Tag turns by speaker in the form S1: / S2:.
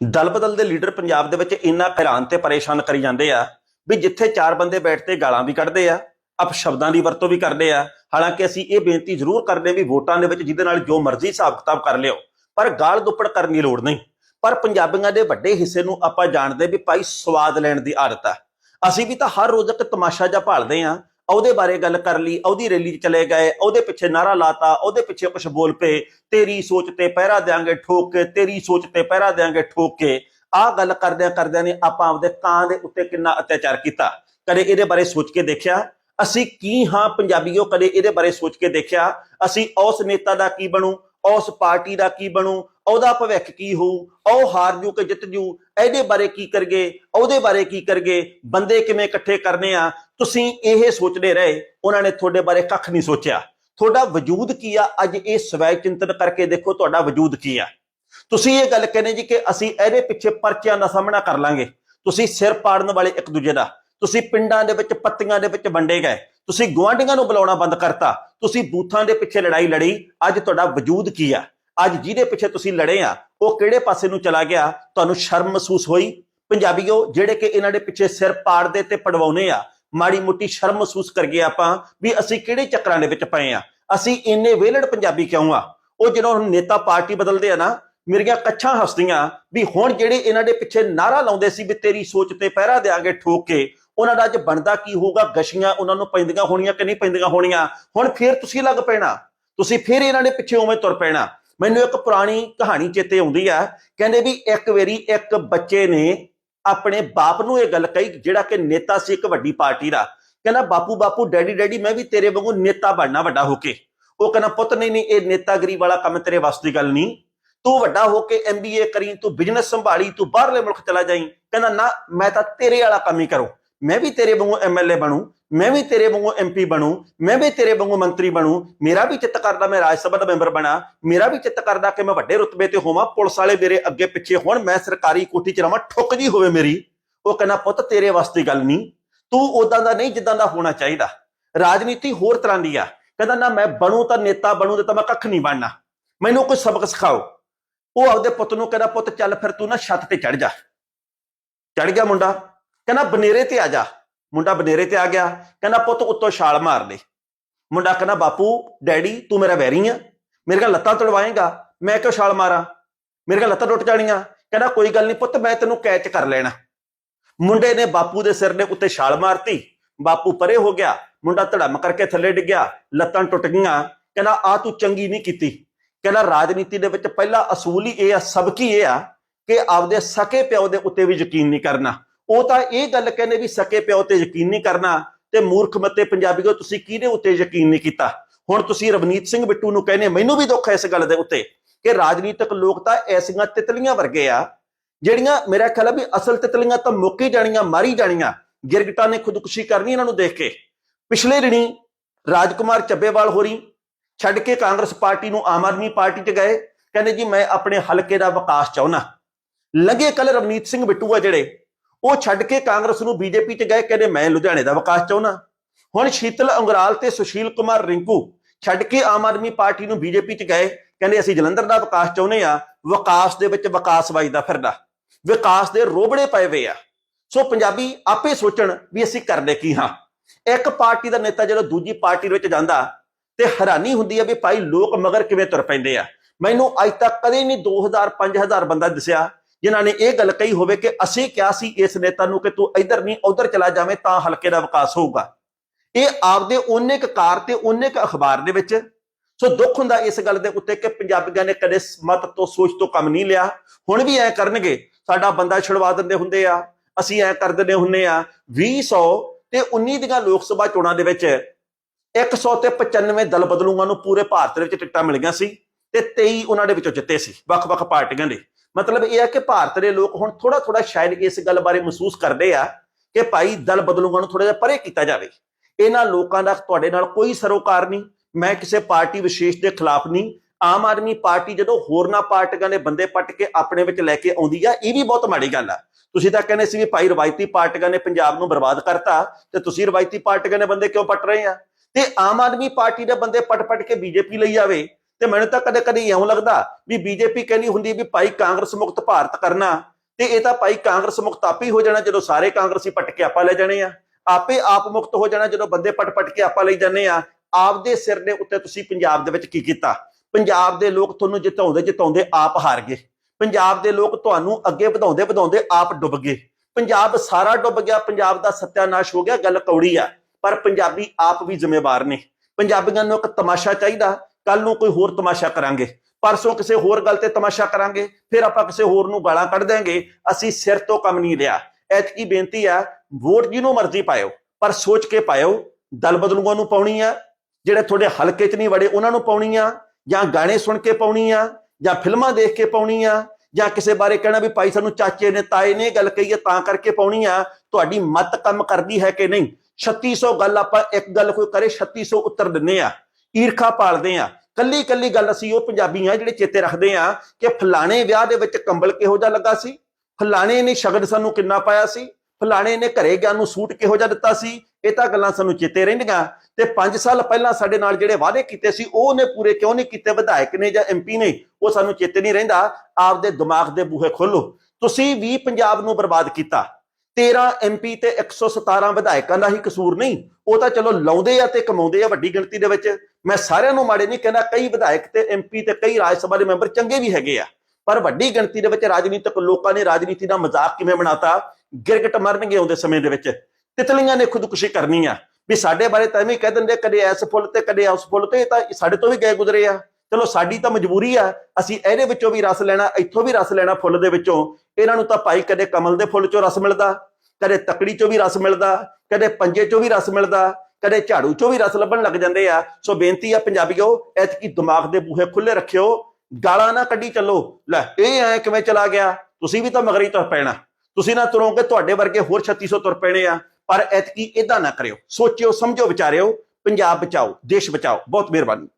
S1: ਦਲ ਬਦਲ ਦੇ ਲੀਡਰ ਪੰਜਾਬ ਦੇ ਵਿੱਚ ਇੰਨਾ ਹੈਰਾਨ ਤੇ ਪਰੇਸ਼ਾਨ ਕਰੀ ਜਾਂਦੇ ਆ ਵੀ ਜਿੱਥੇ ਚਾਰ ਬੰਦੇ ਬੈਠਦੇ ਗਾਲਾਂ ਵੀ ਕੱਢਦੇ ਆ ਅਪ ਸ਼ਬਦਾਂ ਦੀ ਵਰਤੋਂ ਵੀ ਕਰਦੇ ਆ, ਹਾਲਾਂਕਿ ਅਸੀਂ ਇਹ ਬੇਨਤੀ ਜ਼ਰੂਰ ਕਰਦੇ ਵੀ ਵੋਟਾਂ ਦੇ ਵਿੱਚ ਜਿਹਦੇ ਨਾਲ ਜੋ ਮਰਜ਼ੀ ਹਿਸਾਬ ਕਿਤਾਬ ਕਰ ਲਿਓ, ਪਰ ਗਾਲ ਦੁੱਪੜ ਕਰਨ ਦੀ ਲੋੜ ਨਹੀਂ। ਪਰ ਪੰਜਾਬੀਆਂ ਦੇ ਵੱਡੇ ਹਿੱਸੇ ਨੂੰ ਆਪਾਂ ਜਾਣਦੇ ਵੀ ਭਾਈ ਸਵਾਦ ਲੈਣ ਦੀ ਆਦਤ ਆ। ਅਸੀਂ ਵੀ ਤਾਂ ਹਰ ਰੋਜ਼ ਇੱਕ ਤਮਾਸ਼ਾ ਜਿਹਾ ਭਾਲਦੇ ਆ ਉਹਦੇ ਬਾਰੇ ਗੱਲ ਕਰ ਲਈ, ਉਹਦੀ ਰੈਲੀ 'ਚ ਚਲੇ ਗਏ, ਉਹਦੇ ਪਿੱਛੇ ਨਾਰਾ ਲਾਤਾ, ਉਹਦੇ ਪਿੱਛੇ ਕੁਝ ਬੋਲ ਪਏ, ਤੇਰੀ ਸੋਚ ਤੇ ਪਹਿਰਾ ਦੇਾਂਗੇ ਠੋਕ ਕੇ, ਤੇਰੀ ਸੋਚ ਤੇ ਪਹਿਰਾ ਦੇਾਂਗੇ ਠੋਕ ਕੇ। ਆਹ ਗੱਲ ਕਰਦਿਆਂ ਕਰਦਿਆਂ ਨੇ ਆਪਾਂ ਆਪਦੇ ਕਾਂ ਦੇ ਉੱਤੇ ਕਿੰਨਾ ਅਤਿਆਚਾਰ ਕੀਤਾ। ਕਦੇ ਇਹਦੇ ਬਾਰੇ ਸੋਚ ਕੇ ਦੇਖਿਆ? ਅਸੀਂ ਕੀ ਹਾਂ ਪੰਜਾਬੀਓ, ਕਦੇ ਇਹਦੇ ਬਾਰੇ ਸੋਚ ਕੇ ਦੇਖਿਆ? ਅਸੀਂ ਉਸ ਨੇਤਾ ਦਾ ਕੀ ਬਣੂ? ਉਸ ਪਾਰਟੀ ਦਾ ਕੀ ਬਣੂ? ਉਹਦਾ ਭਵਿੱਖ ਕੀ ਹੋਊ? ਉਹ ਹਾਰ ਜੂ ਕਿ ਜਿੱਤ ਜੂ? ਇਹਦੇ ਬਾਰੇ ਕੀ ਕਰਗੇ? ਉਹਦੇ ਬਾਰੇ ਕੀ ਕਰਗੇ? ਬੰਦੇ ਕਿਵੇਂ ਇਕੱਠੇ ਕਰਨੇ ਆ? ਤੁਸੀਂ ਇਹ ਸੋਚਦੇ ਰਹੇ, ਉਹਨਾਂ ਨੇ ਤੁਹਾਡੇ ਬਾਰੇ ਕੱਖ ਨਹੀਂ ਸੋਚਿਆ। ਤੁਹਾਡਾ ਵਜੂਦ ਕੀ ਆ? ਅੱਜ ਇਹ ਸਵੈ ਚਿੰਤਨ ਕਰਕੇ ਦੇਖੋ ਤੁਹਾਡਾ ਵਜੂਦ ਕੀ ਆ। ਤੁਸੀਂ ਇਹ ਗੱਲ ਕਹਿੰਦੇ ਜੀ ਕਿ ਅਸੀਂ ਇਹਦੇ ਪਿੱਛੇ ਪਰਚਿਆਂ ਦਾ ਸਾਹਮਣਾ ਕਰ ਲਾਂਗੇ। ਤੁਸੀਂ ਸਿਰ ਪਾੜਨ ਵਾਲੇ ਇੱਕ ਦੂਜੇ ਦਾ। ਤੁਸੀਂ ਪਿੰਡਾਂ ਦੇ ਵਿੱਚ, ਪੱਤੀਆਂ ਦੇ ਵਿੱਚ ਵੰਡੇ ਗਏ। ਤੁਸੀਂ ਗੁਆਂਢੀਆਂ ਨੂੰ ਬੁਲਾਉਣਾ ਬੰਦ ਕਰਤਾ। ਤੁਸੀਂ ਬੂਥਾਂ ਦੇ ਪਿੱਛੇ ਲੜਾਈ ਲੜੀ। ਅੱਜ ਤੁਹਾਡਾ ਵਜੂਦ ਕੀ ਆ? ਅੱਜ ਜਿਹਦੇ ਪਿੱਛੇ ਤੁਸੀਂ ਲੜੇ ਆ, ਉਹ ਕਿਹੜੇ ਪਾਸੇ ਨੂੰ ਚਲਾ ਗਿਆ? ਤੁਹਾਨੂੰ ਸ਼ਰਮ ਮਹਿਸੂਸ ਹੋਈ? ਪੰਜਾਬੀਓ, ਜਿਹੜੇ ਕਿ ਇਹਨਾਂ ਦੇ ਪਿੱਛੇ ਸਿਰ ਪਾੜਦੇ ਤੇ ਪੜਵਾਉਨੇ ਆ ਮਾੜੀ ਮੋਟੀ ਸ਼ਰਮ ਮਹਿਸੂਸ ਕਰਕੇ ਆਪਾਂ ਵੀ ਅਸੀਂ ਕਿਹੜੇ ਚੱਕਰਾਂ ਦੇ ਵਿੱਚ ਪਏ ਆ? ਅਸੀਂ ਇੰਨੇ ਵਿਹਲੜ ਪੰਜਾਬੀ ਕਿਉਂ ਆ? ਉਹ ਜਦੋਂ ਹੁਣ ਨੇਤਾ ਪਾਰਟੀ ਬਦਲਦੇ ਆ ਨਾ, ਮੇਰੀਆਂ ਕੱਛਾਂ ਹੱਸਦੀਆਂ ਵੀ ਹੁਣ ਜਿਹੜੇ ਇਹਨਾਂ ਦੇ ਪਿੱਛੇ ਨਾਰਾ ਲਾਉਂਦੇ ਸੀ ਵੀ ਤੇਰੀ ਸੋਚ ਤੇ ਪਹਿਰਾ ਦੇਾਂਗੇ ਠੋਕ ਕੇ, ਉਹਨਾਂ ਦਾ ਅੱਜ ਬਣਦਾ ਕੀ ਹੋਊਗਾ? ਗਸ਼ੀਆਂ ਉਹਨਾਂ ਨੂੰ ਪੈਂਦੀਆਂ ਹੋਣੀਆਂ ਕਿ ਨਹੀਂ ਪੈਂਦੀਆਂ ਹੋਣੀਆਂ? ਹੁਣ ਫੇਰ ਤੁਸੀਂ ਲੱਗ ਪੈਣਾ। ਤੁਸੀਂ ਫੇਰ ਇਹਨਾਂ ਦੇ ਪਿੱਛੇ ਉਵੇਂ ਤੁਰ ਪੈਣਾ। ਮੈਨੂੰ ਇੱਕ ਪੁਰਾਣੀ ਕਹਾਣੀ ਚੇਤੇ ਆਉਂਦੀ ਆ। ਕਹਿੰਦੇ ਵੀ ਇੱਕ ਵਾਰੀ ਇੱਕ ਬੱਚੇ ਨੇ ਆਪਣੇ ਬਾਪ ਨੂੰ ਇਹ ਗੱਲ ਕਹੀ ਜਿਹੜਾ ਕਿ ਨੇਤਾ ਸੀ ਇੱਕ ਵੱਡੀ ਪਾਰਟੀ ਦਾ। ਕਹਿੰਦਾ, ਬਾਪੂ ਬਾਪੂ, ਡੈਡੀ ਡੈਡੀ, ਮੈਂ ਵੀ ਤੇਰੇ ਵਾਂਗੂ ਨੇਤਾ ਬਣਨਾ ਵੱਡਾ ਹੋ ਕੇ। ਉਹ ਕਹਿੰਦਾ, ਪੁੱਤ, ਨਹੀਂ ਨਹੀਂ, ਇਹ ਨੇਤਾਗਰੀ ਵਾਲਾ ਕੰਮ ਤੇਰੇ ਵੱਸ ਦੀ ਗੱਲ ਨਹੀਂ। ਤੂੰ ਵੱਡਾ ਹੋ ਕੇ ਐਮਬੀਏ ਕਰੀ, ਤੂੰ ਬਿਜ਼ਨਸ ਸੰਭਾਲੀ, ਤੂੰ ਬਾਹਰਲੇ ਮੁਲਕ ਚਲਾ ਜਾਈ। ਕਹਿੰਦਾ, ਨਾ, ਮੈਂ ਤਾਂ ਤੇਰੇ ਵਾਲਾ ਕੰਮ ਹੀ ਕਰੂੰ। ਮੈਂ ਵੀ ਤੇਰੇ ਵਾਂਗੂ ਐਮਐਲਏ ਬਣੂ, ਮੈਂ ਵੀ ਤੇਰੇ ਵਾਂਗੂ ਐਮਪੀ ਬਣੂ, ਮੈਂ ਵੀ ਤੇਰੇ ਵਾਂਗੂ ਮੰਤਰੀ ਬਣੂ, ਮੇਰਾ ਵੀ ਚਿੱਤ ਕਰਦਾ ਮੈਂ ਰਾਜ ਸਭਾ ਦਾ ਮੈਂਬਰ ਬਣਾ, ਮੇਰਾ ਵੀ ਚਿੱਤ ਕਰਦਾ ਕਿ ਮੈਂ ਵੱਡੇ ਰੁਤਬੇ ਤੇ ਹੋਵਾਂ, ਪੁਲਿਸ ਵਾਲੇ ਮੇਰੇ ਅੱਗੇ ਪਿੱਛੇ ਹੋਣ, ਮੈਂ ਸਰਕਾਰੀ ਕੋਠੀ 'ਚ ਰਵਾਂ, ਠੁੱਕ ਜੀ ਹੋਵੇ ਮੇਰੀ। ਉਹ ਕਹਿੰਦਾ, ਪੁੱਤ, ਤੇਰੇ ਵਾਸਤੇ ਗੱਲ ਨਹੀਂ, ਤੂੰ ਉਦਾਂ ਦਾ ਨਹੀਂ ਜਿੱਦਾਂ ਦਾ ਹੋਣਾ ਚਾਹੀਦਾ। ਰਾਜਨੀਤੀ ਹੋਰ ਤਰ੍ਹਾਂ ਦੀ ਆ। ਕਹਿੰਦਾ, ਨਾ, ਮੈਂ ਬਣੂ ਤਾਂ ਨੇਤਾ ਬਣੂ, ਤੇ ਤਾਂ ਮੈਂ ਕੱਖ ਨਹੀਂ ਬਣਨਾ। ਮੈਨੂੰ ਕੋਈ ਸਬਕ ਸਿਖਾਓ। ਉਹ ਆਪਦੇ ਪੁੱਤ ਨੂੰ ਕਹਿੰਦਾ, ਪੁੱਤ, ਚੱਲ ਫਿਰ ਤੂੰ ਨਾ ਛੱਤ ਤੇ ਚੜ ਜਾ। ਚੜ ਗਿਆ ਮੁੰਡਾ। ਕਹਿੰਦਾ ਬਨੇਰੇ ਤੇ ਆ ਜਾ। ਮੁੰਡਾ ਬਨੇਰੇ ਤੇ ਆ ਗਿਆ। ਕਹਿੰਦਾ ਪੁੱਤ ਉੱਤੋਂ ਛਾਲ ਮਾਰ ਲੈ ਮੁੰਡਾ ਕਹਿੰਦਾ, ਬਾਪੂ, ਡੈਡੀ, ਤੂੰ ਮੇਰਾ ਵੈਰੀ ਆ। ਮੇਰੇ ਕੋਲ ਲੱਤਾਂ ਤੜਵਾਏਗਾ। ਮੈਂ ਕਿਉਂ ਛਾਲ ਮਾਰਾਂ? ਮੇਰੇ ਕੋਲ ਲੱਤਾਂ ਟੁੱਟ ਜਾਣੀਆਂ। ਕਹਿੰਦਾ, ਕੋਈ ਗੱਲ ਨਹੀਂ ਪੁੱਤ, ਮੈਂ ਤੈਨੂੰ ਕੈਚ ਕਰ ਲੈਣਾ। ਮੁੰਡੇ ਨੇ ਬਾਪੂ ਦੇ ਸਿਰ ਦੇ ਉੱਤੇ ਛਾਲ ਮਾਰਤੀ। ਬਾਪੂ ਪਰੇ ਹੋ ਗਿਆ। ਮੁੰਡਾ ਧੜਮ ਕਰਕੇ ਥੱਲੇ ਡਿੱਗਿਆ ਲੱਤਾਂ ਟੁੱਟ ਗਈਆਂ। ਕਹਿੰਦਾ ਆ ਤੂੰ ਚੰਗੀ ਨਹੀਂ ਕੀਤੀ। ਕਹਿੰਦਾ, ਰਾਜਨੀਤੀ ਦੇ ਵਿੱਚ ਪਹਿਲਾ ਅਸੂਲ ਹੀ ਇਹ ਆ, ਸਬਕ ਹੀ ਇਹ ਆ ਕਿ ਆਪਦੇ ਸਕੇ ਪਿਓ ਦੇ ਉੱਤੇ ਵੀ ਯਕੀਨ ਨਹੀਂ ਕਰਨਾ। ਉਹ ਤਾਂ ਇਹ ਗੱਲ ਕਹਿੰਦੇ ਵੀ ਸਕੇ ਪਿਓ ਤੇ ਯਕੀਨ ਨਹੀਂ ਕਰਨਾ ਤੇ ਮੂਰਖ ਮੱਤੇ ਪੰਜਾਬੀਓ ਤੁਸੀਂ ਕਿਹਦੇ ਉੱਤੇ ਯਕੀਨ ਨਹੀਂ ਕੀਤਾ? ਹੁਣ ਤੁਸੀਂ ਰਵਨੀਤ ਸਿੰਘ ਬਿੱਟੂ ਨੂੰ ਕਹਿੰਦੇ, ਮੈਨੂੰ ਵੀ ਦੁੱਖ ਹੈ ਇਸ ਗੱਲ ਦੇ ਉੱਤੇ ਕਿ ਰਾਜਨੀਤਿਕ ਲੋਕ ਤਾਂ ਐਸੀਆਂ ਤਿਤਲੀਆਂ ਵਰਗੇ ਆ, ਜਿਹੜੀਆਂ ਮੇਰਾ ਖਿਆਲ ਆ ਵੀ ਅਸਲ ਤਿਤਲੀਆਂ ਤਾਂ ਮੁੱਕ ਹੀ ਜਾਣੀਆਂ, ਮਾਰੀ ਜਾਣੀਆਂ। ਗਿਰਗਟਾਂ ਨੇ ਖੁਦਕੁਸ਼ੀ ਕਰਨੀ ਇਹਨਾਂ ਨੂੰ ਦੇਖ ਕੇ। ਪਿਛਲੇ ਦਿਨੀ ਰਾਜਕੁਮਾਰ ਚੱਬੇਵਾਲ ਹੋਰੀ ਛੱਡ ਕੇ ਕਾਂਗਰਸ ਪਾਰਟੀ ਨੂੰ ਆਮ ਆਦਮੀ ਪਾਰਟੀ 'ਚ ਗਏ, ਕਹਿੰਦੇ ਜੀ ਮੈਂ ਆਪਣੇ ਹਲਕੇ ਦਾ ਵਿਕਾਸ ਚਾਹੁੰਨਾ ਲੱਗੇ ਕੱਲ ਰਵਨੀਤ ਸਿੰਘ ਬਿੱਟੂ ਆ ਜਿਹੜੇ ਉਹ ਛੱਡ ਕੇ ਕਾਂਗਰਸ ਨੂੰ ਬੀਜੇਪੀ 'ਚ ਗਏ, ਕਹਿੰਦੇ ਮੈਂ ਲੁਧਿਆਣੇ ਦਾ ਵਿਕਾਸ ਚਾਹੁੰਦਾ। ਹੁਣ ਸ਼ੀਤਲ ਅੰਗਰਾਲ ਤੇ ਸੁਸ਼ੀਲ ਕੁਮਾਰ ਰਿੰਕੂ ਛੱਡ ਕੇ ਆਮ ਆਦਮੀ ਪਾਰਟੀ ਨੂੰ ਬੀਜੇਪੀ 'ਚ ਗਏ, ਕਹਿੰਦੇ ਅਸੀਂ ਜਲੰਧਰ ਦਾ ਵਿਕਾਸ ਚਾਹੁੰਦੇ ਆ ਵਿਕਾਸ ਦੇ ਵਿੱਚ ਵਿਕਾਸ ਵੱਜਦਾ ਫਿਰਦਾ। ਵਿਕਾਸ ਦੇ ਰੋਬੜੇ ਪਏ ਵੇ ਆ। ਸੋ ਪੰਜਾਬੀ ਆਪੇ ਸੋਚਣ ਵੀ ਅਸੀਂ ਕਰਦੇ ਕੀ ਹਾਂ। ਇੱਕ ਪਾਰਟੀ ਦਾ ਨੇਤਾ ਜਦੋਂ ਦੂਜੀ ਪਾਰਟੀ ਵਿੱਚ ਜਾਂਦਾ ਤੇ ਹੈਰਾਨੀ ਹੁੰਦੀ ਹੈ ਵੀ ਭਾਈ ਲੋਕ ਮਗਰ ਕਿਵੇਂ ਤੁਰ ਪੈਂਦੇ ਆ। ਮੈਨੂੰ ਅੱਜ ਤੱਕ ਕਦੇ ਨਹੀਂ 2000 5000 ਬੰਦਾ ਦਿਸਿਆ ਜਿਨ੍ਹਾਂ ਨੇ ਇਹ ਗੱਲ ਕਹੀ ਹੋਵੇ ਕਿ ਅਸੀਂ ਕਿਹਾ ਸੀ ਇਸ ਨੇਤਾ ਨੂੰ ਕਿ ਤੂੰ ਇੱਧਰ ਨਹੀਂ, ਉੱਧਰ ਚਲਾ ਜਾਵੇਂ ਤਾਂ ਹਲਕੇ ਦਾ ਵਿਕਾਸ ਹੋਊਗਾ। ਇਹ ਆਪਦੇ ਉਹਨੇ ਕੁ ਕਾਰ ਤੇ ਉਹਨੇ ਕੁ ਅਖਬਾਰ ਦੇ ਵਿੱਚ, ਸੋ ਦੁੱਖ ਹੁੰਦਾ ਇਸ ਗੱਲ ਦੇ ਉੱਤੇ ਕਿ ਪੰਜਾਬੀਆਂ ਨੇ ਕਦੇ ਮਤ ਤੋਂ ਸੋਚ ਤੋਂ ਕੰਮ ਨਹੀਂ ਲਿਆ। ਹੁਣ ਵੀ ਐ ਕਰਨਗੇ, ਸਾਡਾ ਬੰਦਾ ਛੁਡਵਾ ਦਿੰਦੇ ਹੁੰਦੇ ਆ, ਅਸੀਂ ਐ ਕਰ ਦਿੰਦੇ ਹੁੰਨੇ ਆ। 2000 ਤੇ 19 ਦੀਆਂ ਲੋਕ ਸਭਾ ਚੋਣਾਂ ਦੇ ਵਿੱਚ 100 ਤੇ 95 ਦਲ ਬਦਲੂਆਂ ਨੂੰ ਪੂਰੇ ਭਾਰਤ ਦੇ ਵਿੱਚ ਟਿਕਟਾਂ ਮਿਲ ਗਈਆਂ ਸੀ ਤੇ 23 ਉਹਨਾਂ ਦੇ ਵਿੱਚੋਂ ਜਿੱਤੇ ਸੀ, ਵੱਖ-ਵੱਖ ਪਾਰਟੀਆਂ ਦੇ। ਮਤਲਬ ਇਹ ਹੈ ਕਿ ਭਾਰਤ ਦੇ ਲੋਕ ਹੁਣ ਥੋੜਾ ਥੋੜਾ ਸ਼ਾਇਦ ਇਸ ਗੱਲ ਬਾਰੇ ਮਹਿਸੂਸ ਕਰਦੇ ਆ ਕਿ ਭਾਈ ਦਲ ਬਦਲੂਆਂ ਨੂੰ ਥੋੜਾ ਜਿਹਾ ਪਰੇ ਕੀਤਾ ਜਾਵੇ। ਇਹਨਾਂ ਲੋਕਾਂ ਦਾ ਤੁਹਾਡੇ ਨਾਲ ਕੋਈ ਸਰੋਕਾਰ ਨਹੀਂ, ਮੈਂ ਕਿਸੇ ਪਾਰਟੀ ਵਿਸ਼ੇਸ਼ ਦੇ ਖਿਲਾਫ ਨਹੀਂ। ਆਮ ਆਦਮੀ ਪਾਰਟੀ ਜਦੋਂ ਹੋਰਨਾਂ ਪਾਰਟੀਆਂ ਦੇ ਬੰਦੇ ਪੱਟ ਕੇ ਆਪਣੇ ਵਿੱਚ ਲੈ ਕੇ ਆਉਂਦੀ ਆ, ਇਹ ਵੀ ਬਹੁਤ ਮਾੜੀ ਗੱਲ ਆ। ਤੁਸੀਂ ਤਾਂ ਕਹਿੰਦੇ ਸੀ ਵੀ ਭਾਈ ਰਵਾਇਤੀ ਪਾਰਟੀਆਂ ਨੇ ਪੰਜਾਬ ਨੂੰ ਬਰਬਾਦ ਕਰਤਾ, ਤੇ ਤੁਸੀਂ ਰਵਾਇਤੀ ਪਾਰਟੀਆਂ ਦੇ ਬੰਦੇ ਕਿਉਂ ਪੱਟ ਰਹੇ ਆ? ਤੇ ਆਮ ਆਦਮੀ ਪਾਰਟੀ ਦੇ ਬੰਦੇ ਪਟ-ਪਟ ਕੇ ਬੀਜੇਪੀ ਲਈ ਜਾਵੇ ਤੇ ਮੈਨੂੰ ਤਾਂ ਕਦੇ ਕਦੇ ਇਉਂ ਲੱਗਦਾ ਵੀ ਬੀਜੇਪੀ ਕਹਿੰਦੀ ਹੁੰਦੀ ਵੀ ਭਾਈ ਕਾਂਗਰਸ ਮੁਕਤ ਭਾਰਤ ਕਰਨਾ, ਤੇ ਇਹ ਤਾਂ ਭਾਈ ਕਾਂਗਰਸ ਮੁਕਤ ਆਪੇ ਹੀ ਹੋ ਜਾਣਾ ਜਦੋਂ ਸਾਰੇ ਕਾਂਗਰਸੀ ਪੱਟ ਕੇ ਆਪਾਂ ਲੈ ਜਾਣੇ ਆ। ਆਪੇ ਆਪ ਮੁਕਤ ਹੋ ਜਾਣਾ ਜਦੋਂ ਬੰਦੇ ਪਟ ਪਟ ਕੇ ਆਪਾਂ ਲਈ ਜਾਂਦੇ ਆ। ਆਪਦੇ ਸਿਰ ਦੇ ਉੱਤੇ ਤੁਸੀਂ ਪੰਜਾਬ ਦੇ ਵਿੱਚ ਕੀ ਕੀਤਾ? ਪੰਜਾਬ ਦੇ ਲੋਕ ਤੁਹਾਨੂੰ ਜਿਤਾਉਂਦੇ ਜਿਤਾਉਂਦੇ ਆਪ ਹਾਰ ਗਏ। ਪੰਜਾਬ ਦੇ ਲੋਕ ਤੁਹਾਨੂੰ ਅੱਗੇ ਵਧਾਉਂਦੇ ਵਧਾਉਂਦੇ ਆਪ ਡੁੱਬ ਗਏ। ਪੰਜਾਬ ਸਾਰਾ ਡੁੱਬ ਗਿਆ, ਪੰਜਾਬ ਦਾ ਸਤਿਆਨਾਸ਼ ਹੋ ਗਿਆ, ਗੱਲ ਕੌੜੀ ਆ। ਪਰ ਪੰਜਾਬੀ ਆਪ ਵੀ ਜ਼ਿੰਮੇਵਾਰ ਨੇ। ਪੰਜਾਬੀਆਂ ਨੂੰ ਇੱਕ ਤਮਾਸ਼ਾ ਚਾਹੀਦਾ ਕੱਲ ਨੂੰ ਕੋਈ ਹੋਰ ਤਮਾਸ਼ਾ ਕਰਾਂਗੇ, ਪਰਸੋਂ ਕਿਸੇ ਹੋਰ ਗੱਲ ਤੇ ਤਮਾਸ਼ਾ ਕਰਾਂਗੇ, ਫਿਰ ਆਪਾਂ ਕਿਸੇ ਹੋਰ ਨੂੰ ਗਾਲਾਂ ਕੱਢ ਦਿਆਂਗੇ, ਅਸੀਂ ਸਿਰ ਤੋਂ ਕੰਮ ਨਹੀਂ ਲਿਆ। ਐਤਕੀ ਬੇਨਤੀ ਆ, ਵੋਟ ਜਿਹਨੂੰ ਮਰਜ਼ੀ ਪਾਇਓ, ਪਰ ਸੋਚ ਕੇ ਪਾਇਓ, ਦਲ ਬਦਲੂਆਂ ਨੂੰ ਪਾਉਣੀ ਆ, ਜਿਹੜੇ ਤੁਹਾਡੇ ਹਲਕੇ 'ਚ ਨਹੀਂ ਵੜੇ ਉਹਨਾਂ ਨੂੰ ਪਾਉਣੀ ਆ, ਜਾਂ ਗਾਣੇ ਸੁਣ ਕੇ ਪਾਉਣੀ ਆ, ਜਾਂ ਫਿਲਮਾਂ ਦੇਖ ਕੇ ਪਾਉਣੀ ਆ, ਜਾਂ ਕਿਸੇ ਬਾਰੇ ਕਹਿਣਾ ਵੀ ਭਾਈ ਸਾਨੂੰ ਚਾਚੇ ਨੇ, ਤਾਏ ਨੇ ਇਹ ਗੱਲ ਕਹੀ ਹੈ ਤਾਂ ਕਰਕੇ ਪਾਉਣੀ ਆ, ਤੁਹਾਡੀ ਮਤ ਕੰਮ ਕਰਦੀ ਹੈ ਕਿ ਨਹੀਂ? 3600 ਗੱਲ ਆਪਾਂ ਇੱਕ ਗੱਲ ਕੋਈ ਕਰੇ 3600 ਉੱਤਰ ਦਿੰਨੇ ਆ। ਈਰਖਾ ਪਾਲਦੇ ਆ ਕੱਲੀ ਕੱਲੀ ਗੱਲ ਅਸੀਂ ਉਹ ਪੰਜਾਬੀ ਆ ਜਿਹੜੇ ਚੇਤੇ ਰੱਖਦੇ ਆ ਕਿ ਫਲਾਣੇ ਵਿਆਹ ਦੇ ਵਿੱਚ ਕੰਬਲ ਕਿਹੋ ਜਿਹਾ ਲੱਗਾ ਸੀ? ਫਲਾਣੇ ਨੇ ਸ਼ਗਨ ਸਾਨੂੰ ਕਿੰਨਾ ਪਾਇਆ ਸੀ? ਫਲਾਣੇ ਨੇ ਘਰੇ ਗਿਆ ਨੂੰ ਸੂਟ ਕਿਹੋ ਜਿਹਾ ਦਿੱਤਾ ਸੀ? ਇਹ ਤਾਂ ਗੱਲਾਂ ਸਾਨੂੰ ਚੇਤੇ ਰਹਿੰਦੀਆਂ। ਤੇ 5 ਸਾਲ ਪਹਿਲਾਂ ਸਾਡੇ ਨਾਲ ਜਿਹੜੇ ਵਾਅਦੇ ਕੀਤੇ ਸੀ, ਉਹ ਨੇ ਪੂਰੇ ਕਿਉਂ ਨਹੀਂ ਕੀਤੇ? ਵਿਧਾਇਕ ਨੇ ਜਾਂ ਐਮਪੀ ਨੇ, ਉਹ ਸਾਨੂੰ ਚੇਤੇ ਨਹੀਂ ਰਹਿੰਦਾ। ਆਪਦੇ ਦਿਮਾਗ ਦੇ ਬੂਹੇ ਖੋਲੋ ਤੁਸੀਂ ਵੀ ਪੰਜਾਬ ਨੂੰ ਬਰਬਾਦ ਕੀਤਾ। 13 ਐਮਪੀ ਤੇ 117 ਵਿਧਾਇਕਾਂ ਦਾ ਹੀ ਕਸੂਰ ਨਹੀਂ। ਉਹ ਤਾਂ ਚਲੋ ਲਾਉਂਦੇ ਆ ਤੇ ਕਮਾਉਂਦੇ ਆ ਵੱਡੀ ਗਿਣਤੀ ਦੇ ਵਿੱਚ। ਮੈਂ ਸਾਰਿਆਂ ਨੂੰ ਮਾੜੇ ਨਹੀਂ ਕਹਿੰਦਾ, ਕਈ ਵਿਧਾਇਕ ਤੇ ਐਮਪੀ ਤੇ ਕਈ ਰਾਜ ਸਭਾ ਦੇ ਮੈਂਬਰ ਚੰਗੇ ਵੀ ਹੈਗੇ ਆ। ਪਰ ਵੱਡੀ ਗਿਣਤੀ ਦੇ ਵਿੱਚ ਰਾਜਨੀਤਿਕ ਲੋਕਾਂ ਨੇ ਰਾਜਨੀਤੀ ਦਾ ਮਜ਼ਾਕ ਕਿਵੇਂ ਬਣਾਤਾ? ਗਿਰਗਟ ਮਰਨਗੇ ਆਉਂਦੇ ਸਮੇਂ ਦੇ ਵਿੱਚ। ਤਿਤਲੀਆਂ ਨੇ ਖੁਦਕੁਸ਼ੀ ਕਰਨੀ ਆ। ਵੀ ਸਾਡੇ ਬਾਰੇ ਤਾਂ ਐਵੇਂ ਕਹਿ ਦਿੰਦੇ ਕਦੇ ਐਸ ਫੁੱਲ ਤੇ, ਕਦੇ ਉਸ ਫੁੱਲ ਤੇ, ਇਹ ਤਾਂ ਸਾਡੇ ਤੋਂ ਵੀ ਗਏ ਗੁਜ਼ਰੇ ਆ। ਚਲੋ ਸਾਡੀ ਤਾਂ ਮਜਬੂਰੀ ਆ, ਅਸੀਂ ਇਹਦੇ ਵਿੱਚੋਂ ਵੀ ਰਸ ਲੈਣਾ, ਇੱਥੋਂ ਵੀ ਰਸ ਲੈਣਾ ਫੁੱਲ ਦੇ ਵਿੱਚੋਂ। ਇਹਨਾਂ ਨੂੰ ਤਾਂ ਭਾਈ ਕਦੇ ਕਮਲ ਦੇ ਫੁੱਲ ਚੋਂ ਰਸ ਮਿਲਦਾ। ਕਦੇ ਤਕੜੀ ਚੋਂ ਵੀ ਰਸ ਮਿਲਦਾ, ਕਦੇ ਪੰਜੇ ਚੋਂ ਵੀ ਰਸ ਮਿਲਦਾ, ਕਦੇ ਝਾੜੂ ਚੋਂ ਵੀ ਰਸ ਲੱਭਣ ਲੱਗ ਜਾਂਦੇ ਆ। ਸੋ ਬੇਨਤੀ ਆ ਪੰਜਾਬੀਓ, ਐਤਕੀ ਦਿਮਾਗ ਦੇ ਬੂਹੇ ਖੁੱਲੇ ਰੱਖਿਓ, ਗਾਲਾਂ ਨਾ ਕੱਢੀ ਚੱਲੋ। ਲੈ, ਇਹ ਐ ਕਿਵੇਂ ਚਲਾ ਗਿਆ? ਤੁਸੀਂ ਵੀ ਤਾਂ ਮਗਰੀ ਤੁਰ ਪੈਣਾ। ਤੁਸੀਂ ਨਾ ਤੁਰੋਗੇ, ਤੁਹਾਡੇ ਵਰਗੇ ਹੋਰ 3600 ਤੁਰ ਪੈਣੇ ਆ। ਪਰ ਐਤਕੀ ਇਦਾਂ ਨਾ ਕਰਿਓ। ਸੋਚਿਓ, ਸਮਝੋ, ਵਿਚਾਰਿਓ। ਪੰਜਾਬ ਬਚਾਓ, ਦੇਸ਼ ਬਚਾਓ। ਬਹੁਤ ਮਿਹਰਬਾਨੀ।